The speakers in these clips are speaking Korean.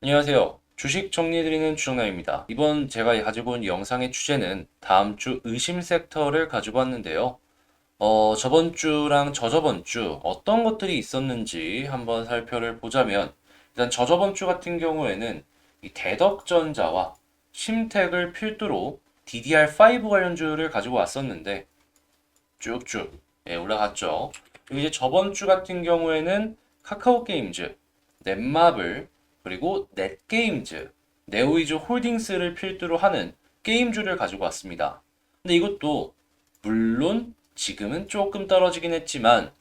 안녕하세요. 주식 정리해드리는 주정남입니다. 이번 제가 가지고 온 영상의 주제는 다음 주 의심 섹터를 가지고 왔는데요. 어, 저번 주랑 저저번 주 어떤 것들이 있었는지 한번 살펴를 보자면 일단 저저번 주 같은 경우에는 이 대덕전자와 심택을 필두로 DDR5 관련주를 가지고 왔었는데 쭉쭉 예, 올라갔죠. 이제 저번 주 같은 경우에는 카카오 게임즈, 넷마블, 그리고 넷게임즈, 네오이즈 홀딩스를 필두로 하는 게임주를 가지고 왔습니다. 근데 이것도 물론 지금은 조금 떨어지긴 했지만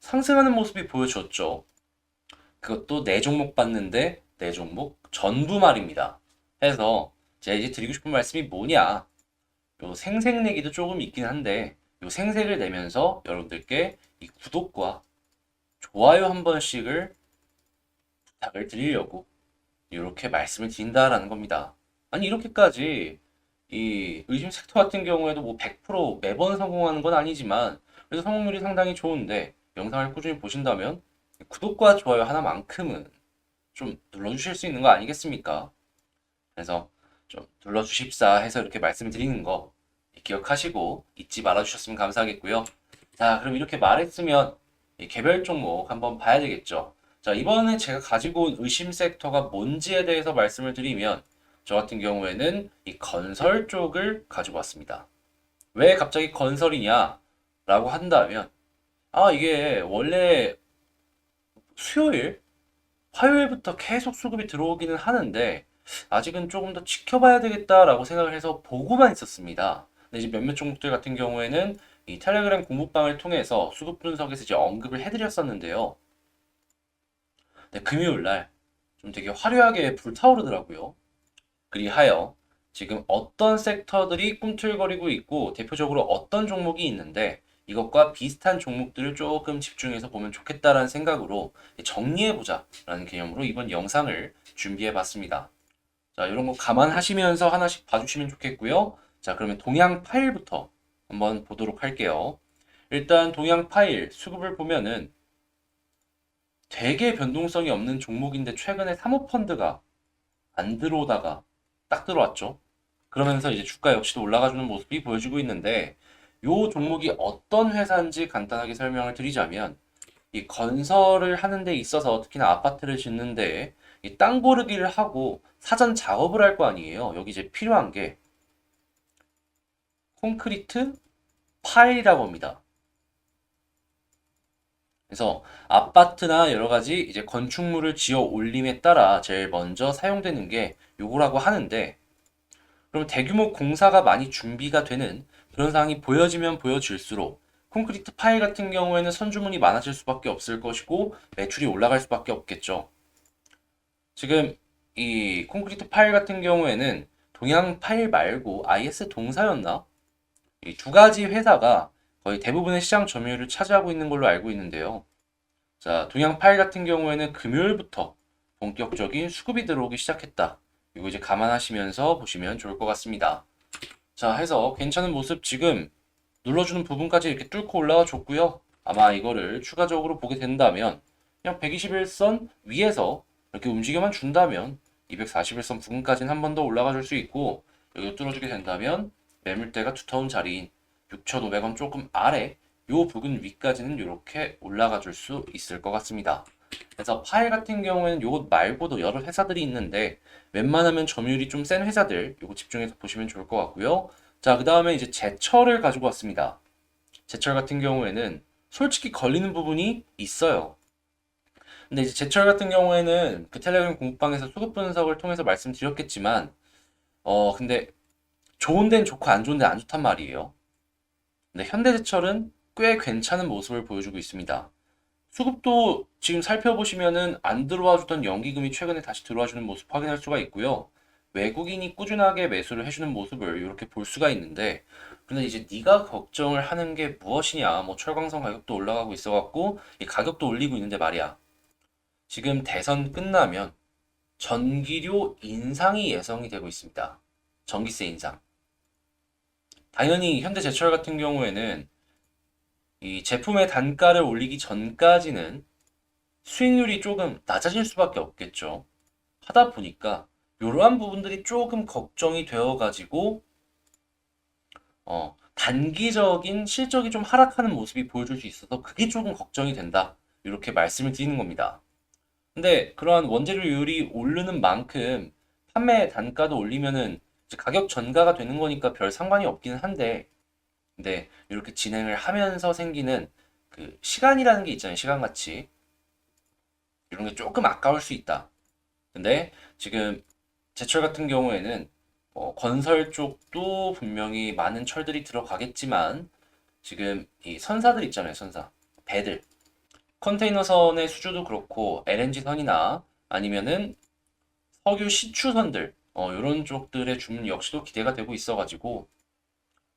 상승하는 모습이 보여줬죠. 그것도 네 종목 봤는데 네 종목 전부 말입니다. 해서 제가 이제 드리고 싶은 말씀이 뭐냐? 요 생색 내기도 조금 있긴 한데 요 생색을 내면서 여러분들께 이 구독과 좋아요 한 번씩을 부탁을 드리려고 이렇게 말씀을 드린다라는 겁니다. 아니 이렇게까지 이 의심 섹터 같은 경우에도 뭐 100% 매번 성공하는 건 아니지만 그래도 성공률이 상당히 좋은데 영상을 꾸준히 보신다면 구독과 좋아요 하나만큼은 좀 눌러주실 수 있는 거 아니겠습니까? 그래서 좀 눌러주십사 해서 이렇게 말씀을 드리는 거 기억하시고 잊지 말아 주셨으면 감사하겠고요. 자, 그럼 이렇게 말했으면 이 개별 종목 한번 봐야 되겠죠. 자, 이번에 제가 가지고 온 의심 섹터가 뭔지에 대해서 말씀을 드리면 저 같은 경우에는 이 건설 쪽을 가지고 왔습니다. 왜 갑자기 건설이냐? 라고 한다면 아, 이게 원래 수요일, 화요일부터 계속 수급이 들어오기는 하는데 아직은 조금 더 지켜봐야 되겠다라고 생각을 해서 보고만 있었습니다. 근데 이제 몇몇 종목들 같은 경우에는 이 텔레그램 공부방을 통해서 수급 분석에서 이제 언급을 해드렸었는데요. 네, 금요일 날 좀 되게 화려하게 불타오르더라고요. 그리하여 지금 어떤 섹터들이 꿈틀거리고 있고 대표적으로 어떤 종목이 있는데 이것과 비슷한 종목들을 조금 집중해서 보면 좋겠다라는 생각으로 정리해보자라는 개념으로 이번 영상을 준비해봤습니다. 자, 이런 거 감안하시면서 하나씩 봐주시면 좋겠고요. 자, 그러면 동양 파일부터 한번 보도록 할게요. 일단 동양 파일 수급을 보면은 되게 변동성이 없는 종목인데 최근에 사모펀드가 안 들어오다가 딱 들어왔죠. 그러면서 이제 주가 역시도 올라가주는 모습이 보여지고 있는데 요 종목이 어떤 회사인지 간단하게 설명을 드리자면 이 건설을 하는 데 있어서 특히나 아파트를 짓는데 이 땅 고르기를 하고 사전 작업을 할 거 아니에요. 여기 이제 필요한 게 콘크리트 파일이라고 합니다. 그래서 아파트나 여러 가지 이제 건축물을 지어 올림에 따라 제일 먼저 사용되는 게 요거라고 하는데 그럼 대규모 공사가 많이 준비가 되는 그런 상황이 보여지면 보여질수록 콘크리트 파일 같은 경우에는 선주문이 많아질 수밖에 없을 것이고 매출이 올라갈 수밖에 없겠죠. 지금 이 콘크리트 파일 같은 경우에는 동양 파일 말고 IS 동사였나? 이 두 가지 회사가 거의 대부분의 시장 점유율을 차지하고 있는 걸로 알고 있는데요. 자, 동양 파일 같은 경우에는 금요일부터 본격적인 수급이 들어오기 시작했다. 이거 이제 감안하시면서 보시면 좋을 것 같습니다. 자, 해서 괜찮은 모습 지금 눌러주는 부분까지 이렇게 뚫고 올라와 줬고요. 아마 이거를 추가적으로 보게 된다면 그냥 121선 위에서 이렇게 움직여만 준다면 241선 부근까지는 한 번 더 올라가 줄 수 있고 여기 뚫어주게 된다면 매물대가 두터운 자리인 6,500원 조금 아래 요 부근 위까지는 이렇게 올라가 줄 수 있을 것 같습니다. 그래서 파일 같은 경우에는 요것 말고도 여러 회사들이 있는데 웬만하면 점유율이 좀 센 회사들 요거 집중해서 보시면 좋을 것 같고요. 자, 그 다음에 이제 제철을 가지고 왔습니다. 제철 같은 경우에는 솔직히 걸리는 부분이 있어요. 근데 이제 제철 같은 경우에는 그 텔레그램 공부방에서 수급 분석을 통해서 말씀드렸겠지만 어 근데 좋은 데는 좋고 안 좋은 데는 안 좋단 말이에요. 근데 현대제철은 꽤 괜찮은 모습을 보여주고 있습니다. 수급도 지금 살펴보시면은 안 들어와 주던 연기금이 최근에 다시 들어와 주는 모습 확인할 수가 있고요. 외국인이 꾸준하게 매수를 해주는 모습을 이렇게 볼 수가 있는데 근데 이제 네가 걱정을 하는 게 무엇이냐 뭐 철광석 가격도 올라가고 있어갖고 이 가격도 올리고 있는데 말이야 지금 대선 끝나면 전기료 인상이 예상이 되고 있습니다 전기세 인상 당연히 현대제철 같은 경우에는 이 제품의 단가를 올리기 전까지는 수익률이 조금 낮아질 수밖에 없겠죠. 하다 보니까 이러한 부분들이 조금 걱정이 되어가지고 어, 단기적인 실적이 좀 하락하는 모습이 보여줄 수 있어서 그게 조금 걱정이 된다. 이렇게 말씀을 드리는 겁니다. 근데 그러한 원재료율이 오르는 만큼 판매 단가도 올리면은 가격 전가가 되는 거니까 별 상관이 없기는 한데, 근데 이렇게 진행을 하면서 생기는 그 시간이라는 게 있잖아요. 시간같이. 이런 게 조금 아까울 수 있다. 근데 지금 제철 같은 경우에는 뭐 건설 쪽도 분명히 많은 철들이 들어가겠지만 지금 이 선사들 있잖아요. 선사. 배들. 컨테이너선의 수주도 그렇고 LNG선이나 아니면은 석유 시추선들 어, 이런 쪽들의 주문 역시도 기대가 되고 있어가지고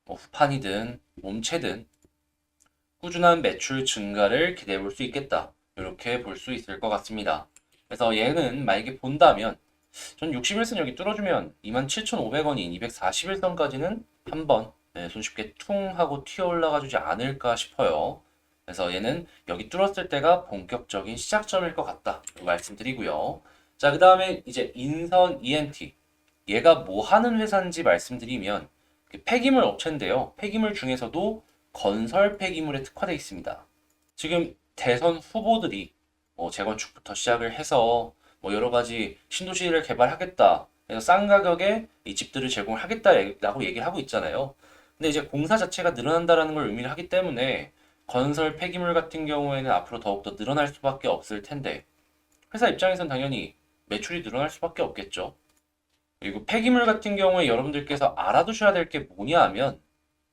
뭐 후판이든 몸체든 꾸준한 매출 증가를 기대해 볼 수 있겠다. 이렇게 볼 수 있을 것 같습니다. 그래서 얘는 만약에 본다면 전 61선 여기 뚫어주면 27,500원인 241선까지는 한번 네, 손쉽게 퉁 하고 튀어 올라가 주지 않을까 싶어요. 그래서 얘는 여기 뚫었을 때가 본격적인 시작점일 것 같다. 말씀드리고요. 자, 그 다음에 이제 인선 ENT. 얘가 뭐 하는 회사인지 말씀드리면 그 폐기물 업체인데요. 폐기물 중에서도 건설 폐기물에 특화되어 있습니다. 지금 대선 후보들이 뭐 재건축부터 시작을 해서 뭐 여러 가지 신도시를 개발하겠다. 그래서 싼 가격에 이 집들을 제공하겠다라고 얘기를 하고 있잖아요. 근데 이제 공사 자체가 늘어난다라는 걸 의미를 하기 때문에 건설 폐기물 같은 경우에는 앞으로 더욱더 늘어날 수밖에 없을 텐데 회사 입장에선 당연히 매출이 늘어날 수밖에 없겠죠. 그리고 폐기물 같은 경우에 여러분들께서 알아두셔야 될 게 뭐냐 하면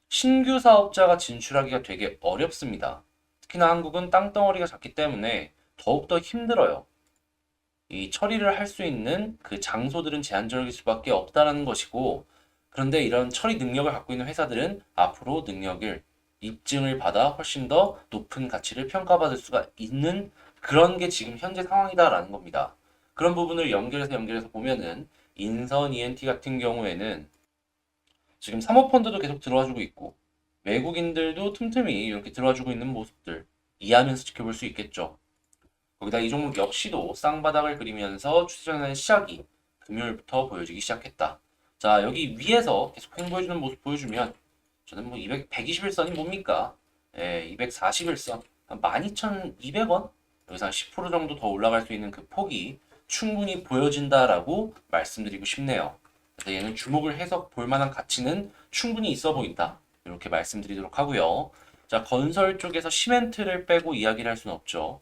신규 사업자가 진출하기가 되게 어렵습니다. 특히나 한국은 땅덩어리가 작기 때문에 더욱더 힘들어요. 이 처리를 할 수 있는 그 장소들은 제한적일 수밖에 없다라는 것이고, 그런데 이런 처리 능력을 갖고 있는 회사들은 앞으로 능력을 입증을 받아 훨씬 더 높은 가치를 평가받을 수가 있는 그런 게 지금 현재 상황이다라는 겁니다. 그런 부분을 연결해서 연결해서 보면은 인선 ENT 같은 경우에는 지금 사모펀드도 계속 들어와주고 있고 외국인들도 틈틈이 이렇게 들어와주고 있는 모습들 이해하면서 지켜볼 수 있겠죠. 거기다 이 종목 역시도 쌍바닥을 그리면서 추세전의 시작이 금요일부터 보여지기 시작했다. 자, 여기 위에서 계속 횡보해주는 모습 보여주면 저는 뭐 200, 121선이 뭡니까? 예, 241선. 한 12,200원? 여기서 한 10% 정도 더 올라갈 수 있는 그 폭이 충분히 보여진다라고 말씀드리고 싶네요. 그래서 얘는 주목을 해서 볼 만한 가치는 충분히 있어 보인다. 이렇게 말씀드리도록 하고요. 자, 건설 쪽에서 시멘트를 빼고 이야기를 할 수는 없죠.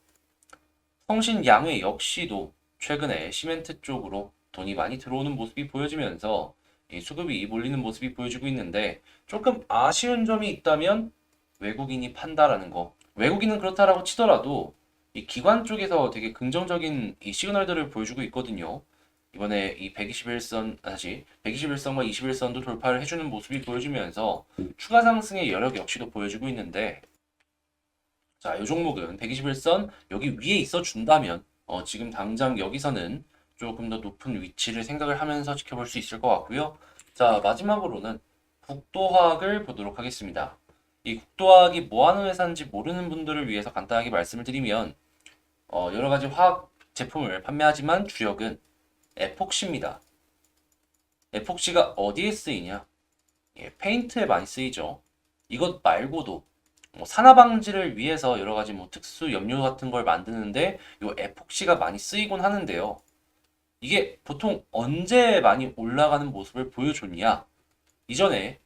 성신 양회 역시도 최근에 시멘트 쪽으로 돈이 많이 들어오는 모습이 보여지면서 이 수급이 몰리는 모습이 보여지고 있는데 조금 아쉬운 점이 있다면 외국인이 판다라는 거. 외국인은 그렇다라고 치더라도 이 기관 쪽에서 되게 긍정적인 이 시그널들을 보여주고 있거든요. 이번에 이 121선, 다시 121선과 21선도 돌파를 해주는 모습이 보여지면서 추가 상승의 여력 역시도 보여주고 있는데 자, 이 종목은 121선 여기 위에 있어 준다면 어, 지금 당장 여기서는 조금 더 높은 위치를 생각을 하면서 지켜볼 수 있을 것 같고요. 자, 마지막으로는 국도화학을 보도록 하겠습니다. 이 국도화학이 뭐 하는 회사인지 모르는 분들을 위해서 간단하게 말씀을 드리면 어, 여러 가지 화학 제품을 판매하지만 주력은 에폭시입니다. 에폭시가 어디에 쓰이냐? 예, 페인트에 많이 쓰이죠. 이것 말고도 뭐 산화 방지를 위해서 여러 가지 뭐 특수 염료 같은 걸 만드는데 이 에폭시가 많이 쓰이곤 하는데요. 이게 보통 언제 많이 올라가는 모습을 보여줬냐? 이전에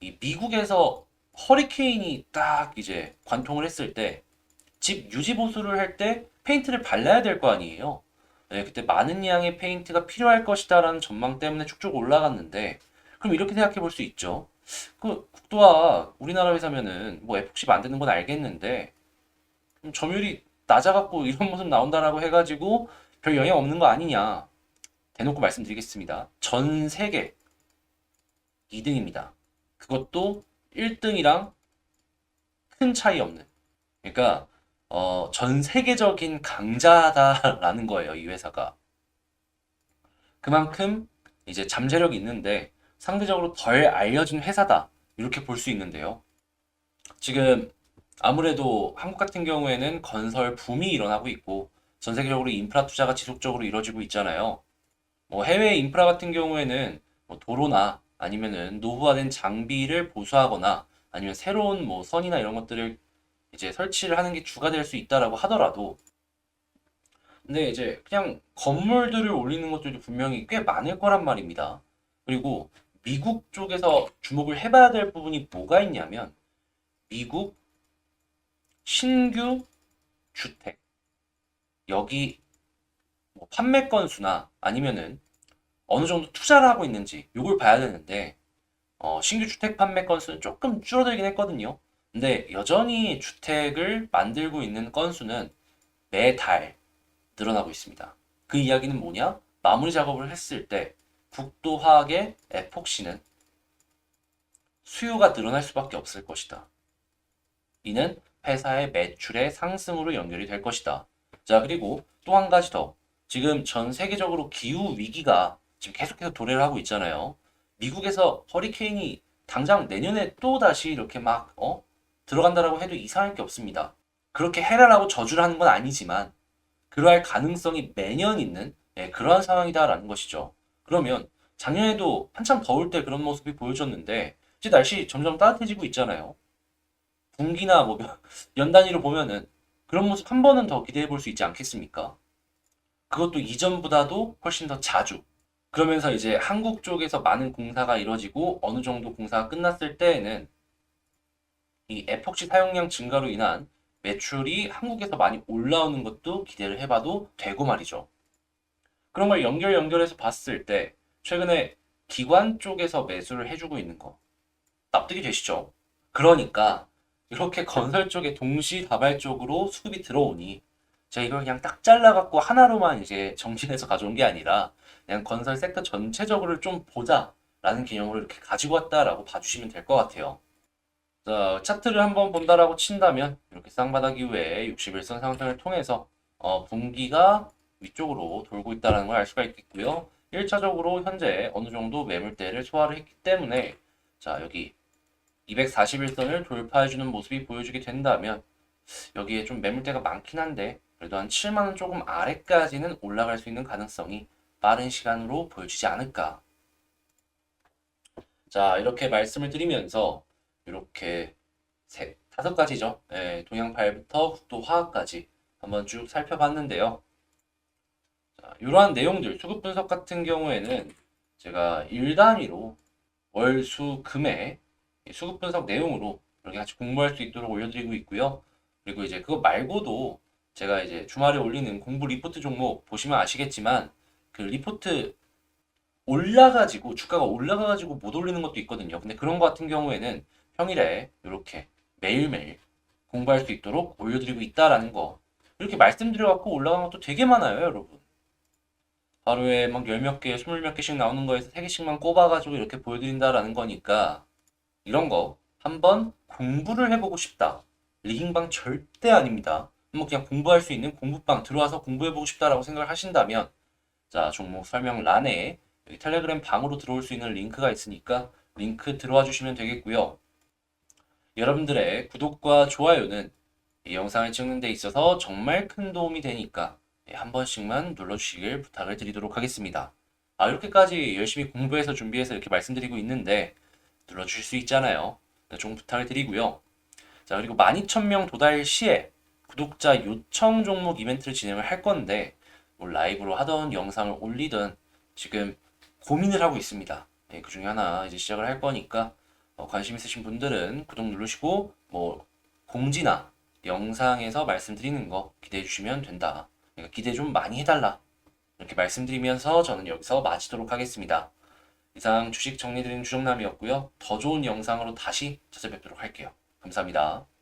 이 미국에서 허리케인이 딱 이제 관통을 했을 때 집 유지 보수를 할 때 페인트를 발라야 될 거 아니에요. 네, 그때 많은 양의 페인트가 필요할 것이다라는 전망 때문에 쭉쭉 올라갔는데 그럼 이렇게 생각해 볼 수 있죠. 그 국도화 우리나라 회사면은 뭐 에폭시 만드는 건 알겠는데 그럼 점유율이 낮아갖고 이런 모습 나온다라고 해가지고 별 영향 없는 거 아니냐 대놓고 말씀드리겠습니다. 전 세계 2등입니다. 그것도 1등이랑 큰 차이 없는. 그러니까 어, 전 세계적인 강자다라는 거예요, 이 회사가. 그만큼 이제 잠재력이 있는데 상대적으로 덜 알려진 회사다. 이렇게 볼 수 있는데요. 지금 아무래도 한국 같은 경우에는 건설 붐이 일어나고 있고 전 세계적으로 인프라 투자가 지속적으로 이루어지고 있잖아요. 어, 해외 인프라 같은 경우에는 뭐 도로나 아니면은 노후화된 장비를 보수하거나 아니면 새로운 뭐 선이나 이런 것들을 이제 설치를 하는 게 주가 될 수 있다라고 하더라도 근데 이제 그냥 건물들을 올리는 것들도 분명히 꽤 많을 거란 말입니다. 그리고 미국 쪽에서 주목을 해봐야 될 부분이 뭐가 있냐면 미국 신규 주택 여기 뭐 판매 건수나 아니면은 어느 정도 투자를 하고 있는지 요걸 봐야 되는데 어, 신규 주택 판매 건수는 조금 줄어들긴 했거든요. 근데 여전히 주택을 만들고 있는 건수는 매달 늘어나고 있습니다. 그 이야기는 뭐냐? 마무리 작업을 했을 때 국도화학의 에폭시는 수요가 늘어날 수밖에 없을 것이다. 이는 회사의 매출의 상승으로 연결이 될 것이다. 자, 그리고 또 한 가지 더. 지금 전 세계적으로 기후 위기가 지금 계속해서 도래를 하고 있잖아요. 미국에서 허리케인이 당장 내년에 또 다시 이렇게 막, 어? 들어간다라고 해도 이상할 게 없습니다. 그렇게 해라라고 저주를 하는 건 아니지만, 그러할 가능성이 매년 있는 예, 그러한 상황이다라는 것이죠. 그러면 작년에도 한참 더울 때 그런 모습이 보여졌는데, 이제 날씨 점점 따뜻해지고 있잖아요. 분기나 뭐 연 단위로 보면은 그런 모습 한 번은 더 기대해 볼 수 있지 않겠습니까? 그것도 이전보다도 훨씬 더 자주. 그러면서 이제 한국 쪽에서 많은 공사가 이루어지고 어느 정도 공사가 끝났을 때에는 이 에폭시 사용량 증가로 인한 매출이 한국에서 많이 올라오는 것도 기대를 해봐도 되고 말이죠. 그런 걸 연결 연결해서 봤을 때 최근에 기관 쪽에서 매수를 해주고 있는 거 납득이 되시죠? 그러니까 이렇게 건설 쪽에 동시다발적으로 수급이 들어오니 제가 이걸 그냥 딱 잘라갖고 하나로만 이제 정신해서 가져온 게 아니라 그냥 건설 섹터 전체적으로를 좀 보자라는 개념으로 이렇게 가지고 왔다라고 봐주시면 될 것 같아요. 자, 차트를 한번 본다라고 친다면 이렇게 쌍바닥 이후에 61선 상승을 통해서 어, 분기가 위쪽으로 돌고 있다는 걸 알 수가 있겠고요. 1차적으로 현재 어느 정도 매물대를 소화를 했기 때문에 자, 여기 241선을 돌파해주는 모습이 보여주게 된다면 여기에 좀 매물대가 많긴 한데 그래도 한 7만원 조금 아래까지는 올라갈 수 있는 가능성이 빠른 시간으로 보여지지 않을까. 자, 이렇게 말씀을 드리면서 이렇게 세, 다섯 가지죠. 예, 동양발부터 국도화학까지 한번 쭉 살펴봤는데요. 자, 이러한 내용들, 수급 분석 같은 경우에는 제가 일 단위로 월, 수, 금에 수급 분석 내용으로 이렇게 같이 공부할 수 있도록 올려드리고 있고요. 그리고 이제 그거 말고도 제가 이제 주말에 올리는 공부 리포트 종목 보시면 아시겠지만 그 리포트 올라가지고 주가가 올라가가지고 못 올리는 것도 있거든요. 근데 그런 거 같은 경우에는 평일에 이렇게 매일매일 공부할 수 있도록 올려드리고 있다라는 거 이렇게 말씀드려갖고 올라간 것도 되게 많아요, 여러분. 하루에 막 열 몇 개, 스물 몇 개씩 나오는 거에서 세 개씩만 꼽아가지고 이렇게 보여드린다라는 거니까 이런 거 한번 공부를 해보고 싶다. 리깅방 절대 아닙니다. 뭐 그냥 공부할 수 있는 공부방 들어와서 공부해보고 싶다라고 생각을 하신다면 자 종목 설명란에 여기 텔레그램 방으로 들어올 수 있는 링크가 있으니까 링크 들어와 주시면 되겠고요. 여러분들의 구독과 좋아요는 이 영상을 찍는 데 있어서 정말 큰 도움이 되니까 예, 한 번씩만 눌러주시길 부탁을 드리도록 하겠습니다. 아, 이렇게까지 열심히 공부해서 준비해서 이렇게 말씀드리고 있는데 눌러주실 수 있잖아요. 네, 좀 부탁을 드리고요. 자, 그리고 12,000명 도달 시에 구독자 요청 종목 이벤트를 진행을 할 건데 뭐 라이브로 하던 영상을 올리든 지금 고민을 하고 있습니다. 네, 그 중에 하나 이제 시작을 할 거니까 어, 관심 있으신 분들은 구독 누르시고 뭐 공지나 영상에서 말씀드리는 거 기대해 주시면 된다. 그러니까 기대 좀 많이 해달라. 이렇게 말씀드리면서 저는 여기서 마치도록 하겠습니다. 이상 주식 정리드리는 주정남이었고요. 더 좋은 영상으로 다시 찾아뵙도록 할게요. 감사합니다.